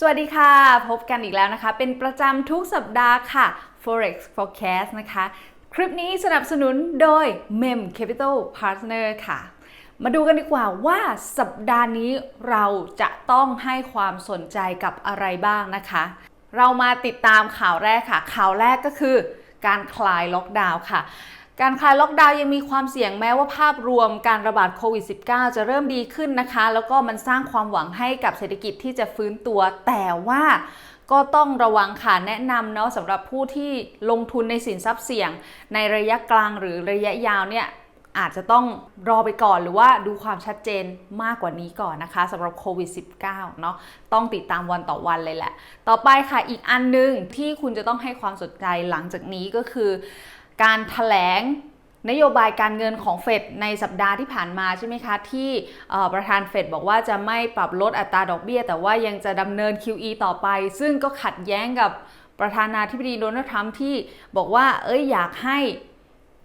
สวัสดีค่ะ พบกันอีกแล้วนะคะ เป็นประจำทุกสัปดาห์ค่ะ forex forecast นะคะ คลิปนี้สนับสนุนโดย mem capital partner ค่ะ มาดูกันดีกว่าว่าสัปดาห์นี้เราจะต้องให้ความสนใจกับอะไรบ้างนะคะ เรามาติดตามข่าวแรกค่ะ ข่าวแรกก็คือการคลายล็อกดาวน์ค่ะ การคลายล็อกดาวน์ยังมีความเสี่ยงแม้ว่าภาพรวมการระบาดโควิด -19 จะเริ่มดีขึ้นนะคะ แล้วก็มันสร้างความหวังให้กับเศรษฐกิจที่จะฟื้นตัว แต่ว่าก็ต้องระวังค่ะแนะนำเนาะสำหรับผู้ที่ลงทุนในสินทรัพย์เสี่ยง ในระยะกลางหรือระยะยาวเนี่ยอาจจะต้องรอไปก่อนหรือว่าดูความชัดเจนมากกว่านี้ก่อนนะคะสำหรับโควิด -19 เนาะต้องติดตามวันต่อวันเลยแหละ ต่อไปค่ะอีกอันหนึงที่คุณจะต้องให้ความสนใจหลังจากนี้ก็คือ การถแถลงนโยบายการเงินของเฟดในสัปดาห์ที่ผ่านมาใช่ไหมคะ ที่ประธานเฟดบอกว่าจะไม่ปรับลดอัตราดอกเบี้ย แต่ว่ายังจะดำเนิน QE ต่อไป ซึ่งก็ขัดแย้งกับประธานาธิบดีโดนัลด์ทรัมป์ที่บอกว่าเอ้ยอยากให้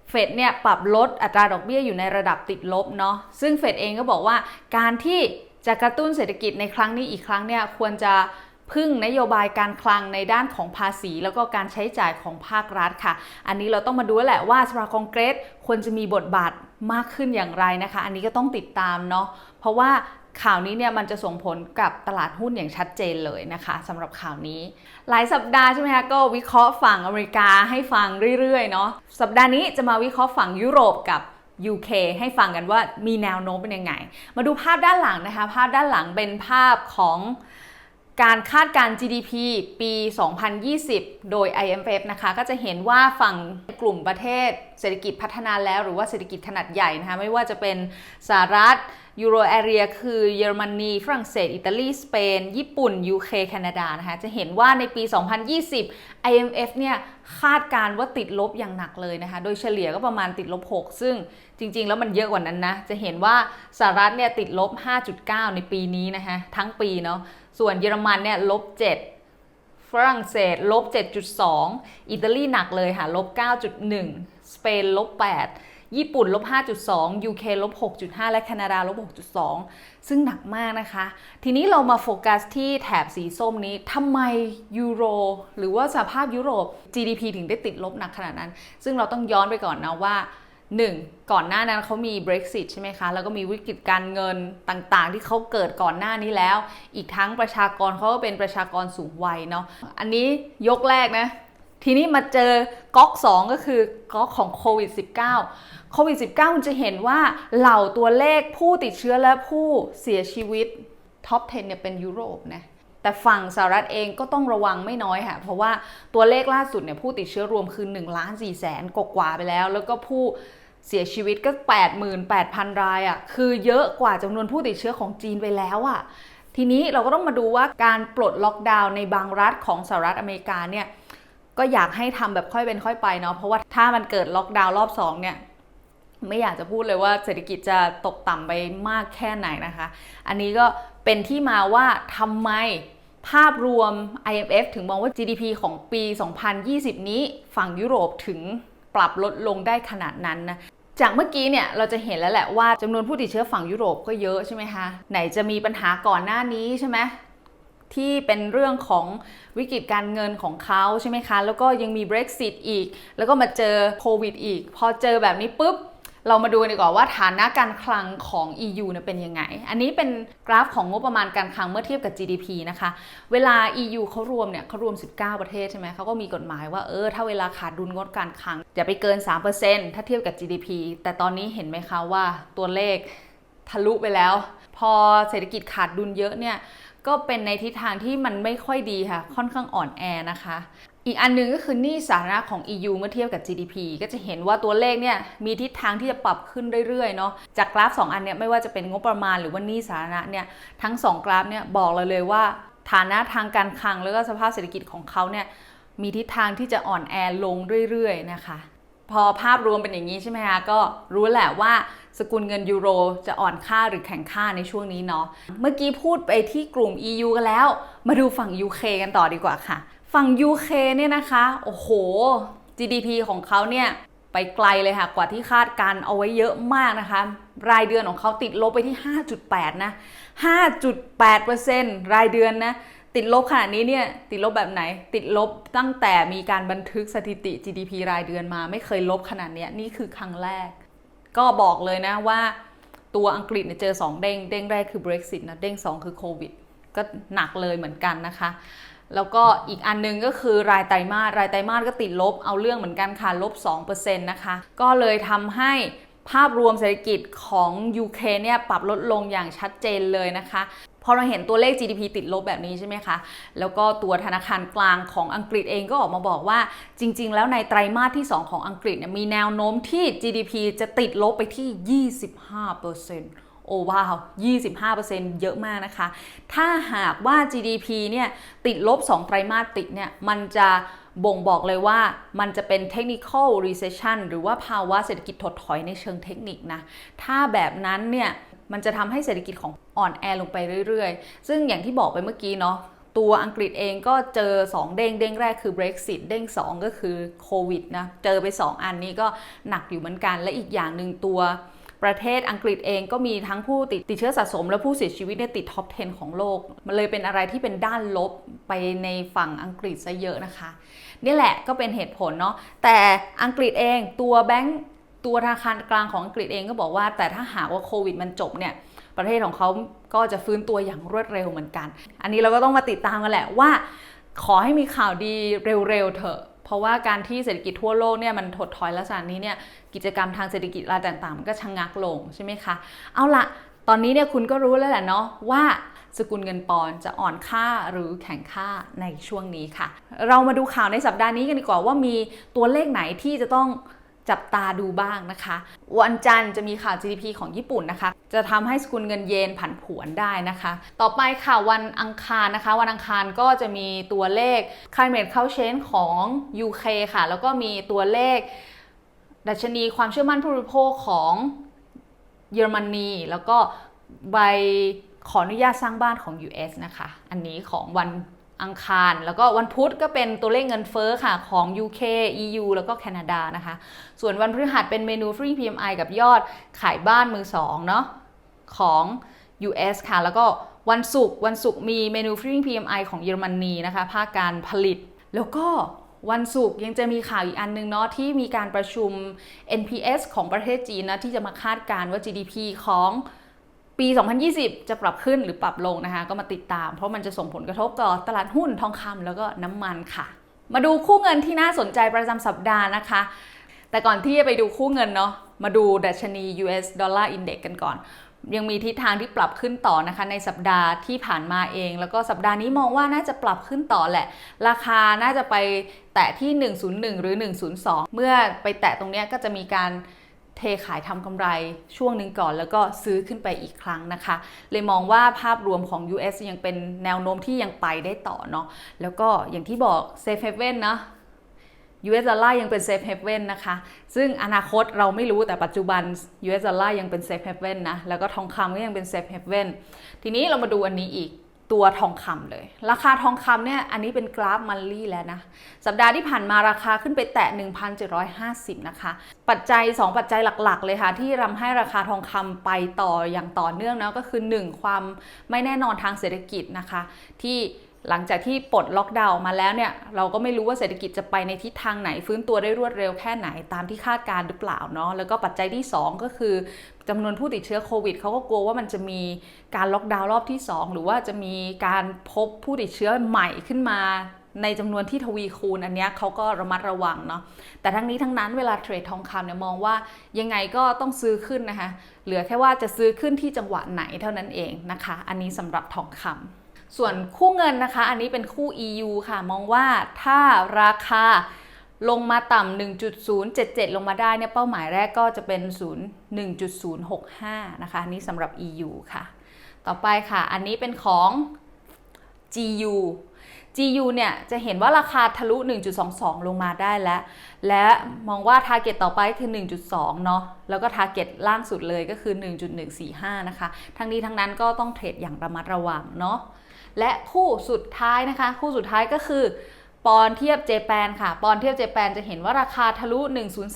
เฟดเนี่ยปรับลดอัตราดอกเบี้ยอยู่ในระดับติดลบเนาะซึ่งเฟดเองก็บอกว่าการที่จะกระตุ้นเศรษฐกิจในครั้งนี้อีกครั้งเนี่ยควรจะ พึ่งนโยบายการคลังในด้านของภาษี แล้วก็การใช้จ่ายของภาครัฐค่ะ อันนี้เราต้องมาดูแหละว่าสภาคองเกรสควรจะมีบทบาทมากขึ้นอย่างไรนะคะ อันนี้ก็ต้องติดตามเนาะเพราะว่าข่าวนี้เนี่ยมันจะส่งผลกับตลาดหุ้นอย่างชัดเจนเลยนะคะสำหรับข่าวนี้ หลายสัปดาห์ใช่ไหมคะก็วิเคราะห์ฝั่งอเมริกาให้ฟังเรื่อยๆเนาะสัปดาห์นี้จะมาวิเคราะห์ฝั่งยุโรปกับ UK ให้ฟังกันว่ามีแนวโน้มเป็นยังไง มาดูภาพด้านหลังนะคะ ภาพด้านหลังเป็นภาพของ การคาดการ์ GDP ปี 2020 โดย IMF นะคะ ก็จะเห็นว่าฝั่งกลุ่มประเทศเศรษฐกิจพัฒนาแล้ว หรือว่าเศรษฐกิจขนาดใหญ่นะคะ ไม่ว่าจะเป็นสหรัฐยูโรแอเรียคือเยอรมนีฝรั่งเศส อิตาลี สเปน ญี่ปุ่น UK แคนาดานะคะ จะเห็นว่าในปี 2020 IMF เนี่ยคาดการ์ว่าติดลบอย่างหนักเลยนะคะ โดยเฉลี่ยก็ประมาณติดลบ 6 ซึ่งจริง ๆ แล้วมันเยอะกว่านั้นนะ จะเห็นว่าสหรัฐเนี่ยติดลบ 5.9 ในปีนี้นะคะทั้งปีเนาะ ส่วนเยอรมันเนี่ยลบ7ฝรั่งเศสลบ7.2 อิตาลีหนักเลยค่ะลบ9.1 สเปนลบ8 ญี่ปุ่นลบ5.2 UK ลบ6.5 และแคนาดาลบ6.2 ซึ่งหนักมากนะคะ ทีนี้เรามาโฟกัสที่แถบสีส้มนี้ทำไมยูโรหรือว่าสภาพยุโรป GDP ถึงได้ติดลบหนักขนาดนั้น ซึ่งเราต้องย้อนไปก่อนนะว่า 1. ก่อนหน้านั้นเขามี Brexit ใช่ไหมคะ แล้วก็มีวิกฤตการเงินต่างๆ ที่เขาเกิดก่อนหน้านี้แล้ว อีกทั้งประชากรเขาก็เป็นประชากรสูงวัยเนาะ อันนี้ยกแรกนะ ทีนี้มาเจอก๊อก2 ก็คือก๊อกของโควิด -19 โควิด -19 คุณจะเห็นว่าเหล่าตัวเลขผู้ติดเชื้อและผู้เสียชีวิตท็อป 10 เนี่ยเป็นยุโรปนะแต่ฝั่งสหรัฐเองก็ต้องระวังไม่น้อยค่ะ เพราะว่าตัวเลขล่าสุดเนี่ยผู้ติดเชื้อรวมคือ1ล้าน4แสนกว่าไปแล้ว แล้วก็ผู้ เสียชีวิตก็ 88,000 รายอะ่ะคือเยอะกว่าจำนวนผู้ติดเชื้อของจีนไปแล้วอะ่ะทีนี้เราก็ต้องมาดูว่าการปลดล็อกดาวน์ในบางรัฐของสหรัฐอเมริกาเนี่ยก็อยากให้ทำแบบค่อยเป็นค่อยไปเนาะเพราะว่าถ้ามันเกิดล็อกดาวน์รอบสองเนี่ยไม่อยากจะพูดเลยว่าเศรษฐกิจจะตกต่ำไปมากแค่ไหนนะคะ อันนี้ก็เป็นที่มาว่าทำไมภาพรวม IMF ถึงมองว่า GDP ของปี 2020 นี้ฝั่งยุโรปถึง ปรับลดลงได้ขนาดนั้นนะจากเมื่อกี้เนี่ยเราจะเห็นแล้วแหละว่าจำนวนผู้ติดเชื้อฝั่งยุโรปก็เยอะใช่ไหมคะไหนจะมีปัญหาก่อนหน้านี้ใช่ไหมที่เป็นเรื่องของวิกฤตการเงินของเขาใช่ไหมคะ แล้วก็ยังมี Brexit อีก แล้วก็มาเจอโควิดอีก พอเจอแบบนี้ปุ๊บ เรามาดูกันดีกว่าว่าฐานะการคลังของ EU เนี่ยเป็นยังไง อันนี้เป็นกราฟของงบประมาณการคลังเมื่อเทียบกับ GDP นะคะ เวลา EU เขารวมเนี่ยเขารวม 19 ประเทศใช่ไหมเขาก็มีกฎหมายว่าเออถ้าเวลาขาดดุลงดการคลังอย่าไปเกิน 3%ถ้าเทียบกับ GDP แต่ตอนนี้เห็นไหมคะว่าตัวเลขทะลุไปแล้ว พอเศรษฐกิจขาดดุลเยอะเนี่ย ก็เป็นในทิศทางที่มันไม่ค่อยดีค่ะ ค่อนข้างอ่อนแอนะคะ อีกอันหนึงก็คือหนี้สาธารณะของ EU เมื่อเทียบกับ GDP ก็จะเห็นว่าตัวเลขเนี่ยมีทิศทางที่จะปรับขึ้นเรื่อยๆเนาะ จากกราฟ 2 อันเนี่ยไม่ว่าจะเป็นงบประมาณหรือว่าหนี้สาธารณะเนี่ยทั้ง 2 กราฟเนี่ยบอกเลยเลยว่าฐานะทางการคลังแล้วก็สภาพเศรษฐกิจของเขาเนี่ยมีทิศทางที่จะอ่อนแอลงเรื่อยๆนะคะ พอภาพรวมเป็นอย่างนี้ใช่ไหมคะก็รู้แหละว่าสกุลเงินยูโรจะอ่อนค่าหรือแข็งค่าในช่วงนี้เนาะเมื่อกี้พูดไปที่กลุ่ม EU กันแล้ว มาดูฝั่ง UK กันต่อดีกว่าค่ะ ฝั่ง UK เนี่ยนะคะ โอ้โห GDP ของเขาเนี่ยไปไกลเลยค่ะ กว่าที่คาดการเอาไว้เยอะมากนะคะ รายเดือนของเขาติดลบไปที่ 5.8 นะ 5.8%รายเดือนนะ ติดลบขนาดนี้เนี่ยติดลบแบบไหน ติดลบตั้งแต่มีการบันทึกสถิติ GDP รายเดือนมาไม่เคยลบขนาดนี้นี่คือครั้งแรก ก็บอกเลยนะว่าตัวอังกฤษเนี่ยเจอ 2 เด้ง เด้งแรกคือ Brexit นะ เด้ง 2 คือโควิด ก็หนักเลยเหมือนกันนะคะ แล้วก็อีกอันนึงก็คือรายไตรมาส รายไตรมาสก็ติดลบ เอาเรื่องเหมือนกันค่ะ ลบ 2%นะคะ ก็เลยทำให้ภาพรวมเศรษฐกิจของ UK เนี่ยปรับลดลงอย่างชัดเจนเลยนะคะ พอเราเห็นตัวเลข GDP ติดลบแบบนี้ใช่ไหมคะ แล้วก็ตัวธนาคารกลางของอังกฤษเองก็ออกมาบอกว่า จริง ๆ แล้วในไตรมาสที่ 2 ของอังกฤษเนี่ยมีแนวโน้มที่ GDP จะติดลบไปที่ 25%โอ้ว้าว25%เยอะมากนะคะ ถ้าหากว่า GDP เนี่ยติดลบ 2 ไตรมาสติดเนี่ย มันจะบ่งบอกเลยว่ามันจะเป็น technical recession หรือว่าภาวะเศรษฐกิจถดถอยในเชิงเทคนิคนะ ถ้าแบบนั้นเนี่ย มันจะทำให้เศรษฐกิจของอ่อนแอลงไปเรื่อยๆ ซึ่งอย่างที่บอกไปเมื่อกี้เนาะตัวอังกฤษเองก็เจอ 2 เด้งเด้งแรกคือ Brexit เด้ง 2 ก็คือโควิดนะเจอไป 2 อันนี้ก็หนักอยู่เหมือนกัน และอีกอย่างหนึ่งตัวประเทศอังกฤษเองก็มีทั้งผู้ติดติดเชื้อสะสมและผู้เสียชีวิตเนี่ยติดท็อป 10 ของโลก มันเลยเป็นอะไรที่เป็นด้านลบไปในฝั่งอังกฤษซะเยอะนะคะ นี่แหละก็เป็นเหตุผลเนาะแต่อังกฤษเองตัวแบงก์ ตัวธนาคารกลางของอังกฤษเองก็บอกว่า แต่ถ้าหากว่าโควิดมันจบเนี่ยประเทศของเขาก็จะฟื้นตัวอย่างรวดเร็วเหมือนกัน อันนี้เราก็ต้องมาติดตามกันแหละว่า ขอให้มีข่าวดีเร็วๆเถอะ เพราะว่าการที่เศรษฐกิจทั่วโลกเนี่ยมันถดถอยลักษณะนี้เนี่ยกิจกรรมทางเศรษฐกิจรายต่างๆมันก็ชะงงักลงใช่ไหมคะ เอาละตอนนี้เนี่ยคุณก็รู้แล้วแหละเนาะว่าสกุลเงินปอนด์จะอ่อนค่าหรือแข็งค่าในช่วงนี้ค่ะ เรามาดูข่าวในสัปดาห์นี้กันดีกว่าว่ามีตัวเลขไหนที่จะต้อง จับตาดูบ้างนะคะ วันจันทร์จะมีข่าว GDP ของญี่ปุ่นนะคะ จะทำให้สกุลเงินเยนผันผวนได้นะคะ ต่อไปค่ะวันอังคารนะคะ วันอังคารก็จะมีตัวเลข climate c o u c h a n ของ UK ค่ะ แล้วก็มีตัวเลข ดัชนีความเชื่อมั่นผู้บริโภคของเยอรมนีแล้วก็ใบขออนุญาตสร้างบ้านของ US นะคะ อันนี้ของวัน อังคาร แล้วก็วันพุธก็เป็นตัวเลขเงินเฟ้อค่ะของ UK EU แล้วก็แคนาดานะคะ ส่วนวันพฤหัสเป็นเมนูฟรี PMI กับยอดขายบ้านมือสองเนาะของ US ค่ะ แล้วก็วันศุกร์วันศุกร์มีเมนูฟรี PMI ของเยอรมนีนะคะ ภาคการผลิต แล้วก็วันศุกร์ยังจะมีข่าวอีกอันนึงเนาะที่มีการประชุม NPS ของประเทศจีนนะที่จะมาคาดการณ์ว่า GDP ของ ปี 2020 จะปรับขึ้นหรือปรับลงนะคะ ก็มาติดตาม เพราะมันจะส่งผลกระทบต่อตลาดหุ้นทองคำแล้วก็น้ำมันค่ะ มาดูคู่เงินที่น่าสนใจประจำสัปดาห์นะคะ แต่ก่อนที่จะไปดูคู่เงินเนาะมาดูดัชนี US Dollar Index กันก่อน ยังมีทิศทางที่ปรับขึ้นต่อนะคะ ในสัปดาห์ที่ผ่านมาเอง แล้วก็สัปดาห์นี้มองว่าน่าจะปรับขึ้นต่อแหละ ราคาน่าจะไปแตะที่ 101 หรือ 102 เมื่อไปแตะตรงเนี้ยก็จะมีการ เทขายทำกำไรช่วงหนึ่งก่อนแล้วก็ซื้อขึ้นไปอีกครั้งนะคะ เลยมองว่าภาพรวมของ US ยังเป็นแนวโน้มที่ยังไปได้ต่อเนาะแล้วก็อย่างที่บอก Safe Haven นะ US dollar ยังเป็น safe haven นะคะ ซึ่งอนาคตเราไม่รู้แต่ปัจจุบัน US dollar ยังเป็น safe haven นะ แล้วก็ทองคำก็ยังเป็น safe haven ทีนี้เรามาดูอันนี้อีก ตัวทองคำเลย ราคาทองคำเนี่ยอันนี้เป็นกราฟมันลี่แล้วนะ สัปดาห์ที่ผ่านมาราคาขึ้นไปแตะ 1,750 นะคะ ปัจจัย 2 ปัจจัยหลักๆ เลยค่ะ ที่ทำให้ราคาทองคำไปต่ออย่างต่อเนื่องนะก็คือ 1 ความไม่แน่นอนทางเศรษฐกิจนะคะ ที่ หลังจากที่ปลดล็อกดาวน์มาแล้วเนี่ยเราก็ไม่รู้ว่าเศรษฐกิจจะไปในทิศทางไหนฟื้นตัวได้รวดเร็วแค่ไหนตามที่คาดการหรือเปล่าเนาะแล้วก็ปัจจัยที่ 2 ก็คือจำนวนผู้ติดเชื้อโควิดเขาก็กลัวว่ามันจะมีการล็อกดาวน์รอบที่ 2 หรือว่าจะมีการพบผู้ติดเชื้อใหม่ขึ้นมาในจำนวนที่ทวีคูณอันนี้เขาก็ระมัดระวังเนาะแต่ทั้งนี้ทั้งนั้นเวลาเทรดทองคำเนี่ยมองว่ายังไงก็ต้องซื้อขึ้นนะคะเหลือแค่ว่าจะซื้อขึ้นที่จังหวะไหนเท่านั้นเองนะคะ อันนี้สำหรับทองคำ ส่วนคู่เงินนะคะ อันนี้เป็นคู่ EU ค่ะ มองว่าถ้าราคาลงมาต่ำ 1.077 ลงมาได้เนี่ยเป้าหมายแรกก็จะเป็น 0 1.065 นะคะ อันี่สำหรับ EU ค่ะ ต่อไปค่ะ อันนี้เป็นของ GU GU เนี่ยจะเห็นว่าราคาทะลุ 1.22 ลงมาได้แล้ว และมองว่า Target ต่อไปคือ 1.2 เนาะ แล้วก็ Target ล่างสุดเลยก็คือ 1.145 นะคะ ทั้งนี้ทั้งนั้นก็ต้องเทรดอย่างระมัดระวังเนาะ และคู่สุดท้ายนะคะ คู่สุดท้ายก็คือ ปอนเทียบเจแปนค่ะ ปอนเทียบเจแปนจะเห็นว่าราคาทะลุ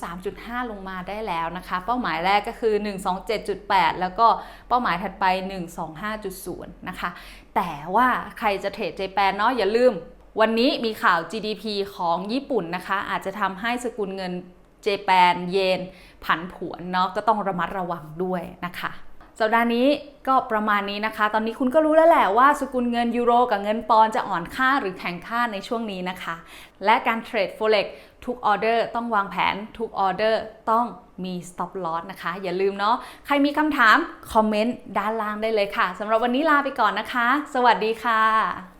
103.5 ลงมาได้แล้วนะคะ เป้าหมายแรกก็คือ 127.8 แล้วก็เป้าหมายถัดไป 125.0 นะคะ แต่ว่าใครจะเทรดเจแปนเนาะอย่าลืม วันนี้มีข่าว GDP ของญี่ปุ่นนะคะ อาจจะทำให้สกุลเงินเจแปนเยนผันผวนเนาะก็ต้องระมัดระวังด้วยนะคะ สัปดาห์นี้ก็ประมาณนี้นะคะ ตอนนี้คุณก็รู้แล้วแหละว่าสกุลเงินยูโรกับเงินปอนด์จะอ่อนค่าหรือแข็งค่าในช่วงนี้นะคะ และการเทรดโฟเล็กทุกออเดอร์ต้องวางแผน ทุกออเดอร์ต้องมี stop loss นะคะ อย่าลืมเนาะ ใครมีคำถาม คอมเมนต์ด้านล่างได้เลยค่ะสำหรับวันนี้ลาไปก่อนนะคะ สวัสดีค่ะ